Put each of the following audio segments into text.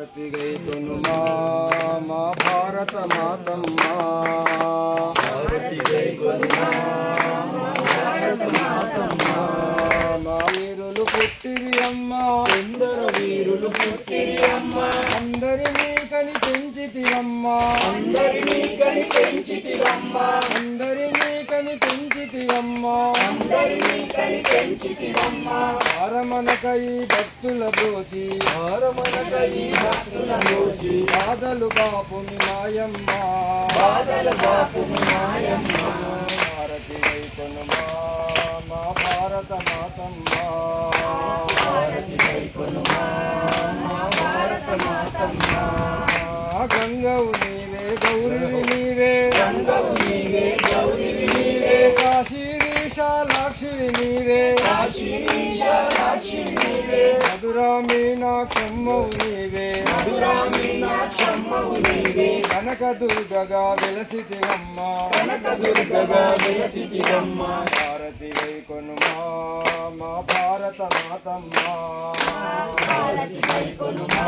మా మా భారత మాతమ్మ మా వీరులు పుట్టిరి అమ్మ. ఎందరో వీరులు పుట్టిరి అమ్మ. పెంచితివమ్మ భారమనకై భక్తుల బ్రోచి భారమనకై భక్తుల బ్రోచి బాధలు బాపుని మాయమ్మ బాధలు బాపుని మాయమ్మ భారతి వైకొనుమా మా భారత మాతమ్మ. భారతి వైకొనుమా మా భారత మాతమ్మ. గంగవు విశాలాక్షివి నీవే. కాశీ విశాలాక్షివి నీవే. మధురా మీనాక్షమ్మవు నీవే. మధురా మీనాక్షమ్మవు నీవే. కనక దుర్గగా వెలసితివమ్మ. కనక దుర్గగా వెలసితివమ్మ. భారతి వైకొనుమా మా భారత మాతమ్మ. భారతి వైకొనుమా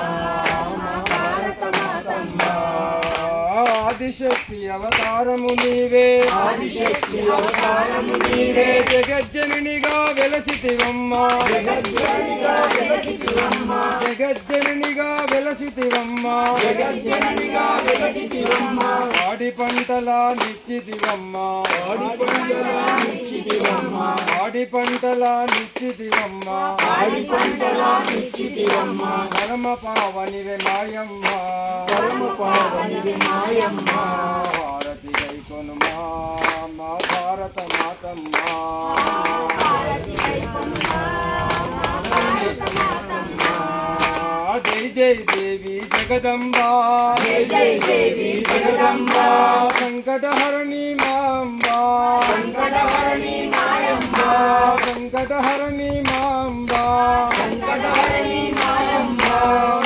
ఆదిశక్తి అవతారము నీవే. ఆదిశక్తి అవతారము నీవే. జగజ్జననిగా వెలసితివమ్మ. జగజ్జననిగా వెలసితివమ్మ. జగజ్జననిగా వెలసితివమ్మ. జగజ్జననిగా వెలసితివమ్మ. వాడి పంటల నిచ్చితివమ్మ. వాడి పంటల నిచ్చితివమ్మ. వాడి పంటల నిచ్చితివమ్మ. వాడి పంటల నిచ్చితివమ్మ. పరమ పావనివే మాయమ్మ. పరమ పావనివే మాయమ్మ. భారతి గైకొనుమా మా భారత మాతమ్మ. జై జై దేవి జగదంబా. జై జై దేవి జగదంబా. సంకటహరణి మాంబా. సంకటహరణి మాయంబా సంకటహరణి మాంబా. సంకటహరణి మాయంబా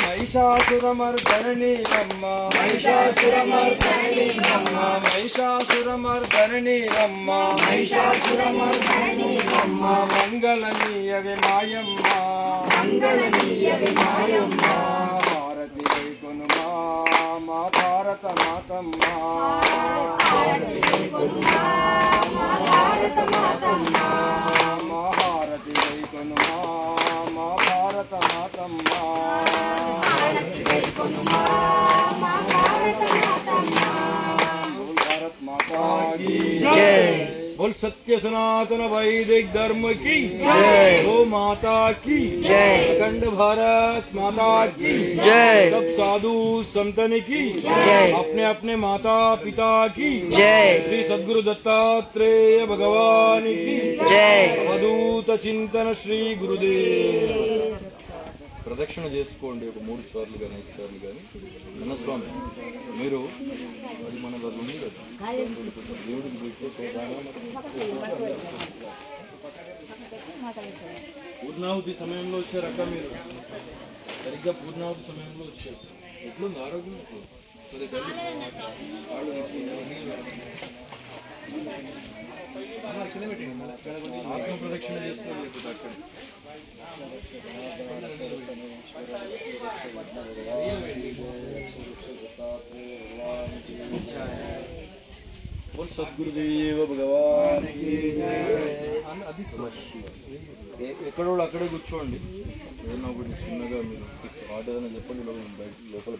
మహిషాసురమర్దరణి అమ్మ మహిషాసురమర్దరణి అమ్మ మహిషాసురమర్దరణి అమ్మ మహిషాసురమర్దరణి అమ్మ మంగళనీయవే మాయమ్మ. మంగళనీయవే మాయమ్మ. భారతి వైకొనుమా మా భారత మాతమ్మ. భారతి వైకొనుమా మా భారత మాతమ్మ. बोल सत्य सनातन वैदिक धर्म की। गो माता की। जय। अखंड भारत माता की। जय। सब साधु संतन की। जय। अपने अपने माता पिता की। जय। श्री सदगुरु दत्तात्रेय भगवान की। जय। अदूत चिंतन श्री गुरुदेव। ప్రదక్షిణ చేసుకోండి ఒక మూడు సార్లు కానీ ఐదు సార్లు కానీ. ఘనస్వామి మీరు అది మన దగ్గర ఉంది కదా. దేవుడికి పెట్టే పూర్ణావతి పూర్ణాహుతి సమయంలో వచ్చారు అక్క మీరు. సరిగ్గా పూర్ణాహుతి సమయంలో వచ్చారు. ఎట్లుంది ఆరోగ్యం? కొద్దిగా ప్రదక్షిణ చేసుకోండి बोल సద్గురుదేవ భగవాన్ ఎక్కడ అక్కడే కూర్చోండి. ఏదైనా ఒకటి చిన్నగా మీరు ఆర్డర్ అని చెప్పండి లోపల బయట లోపల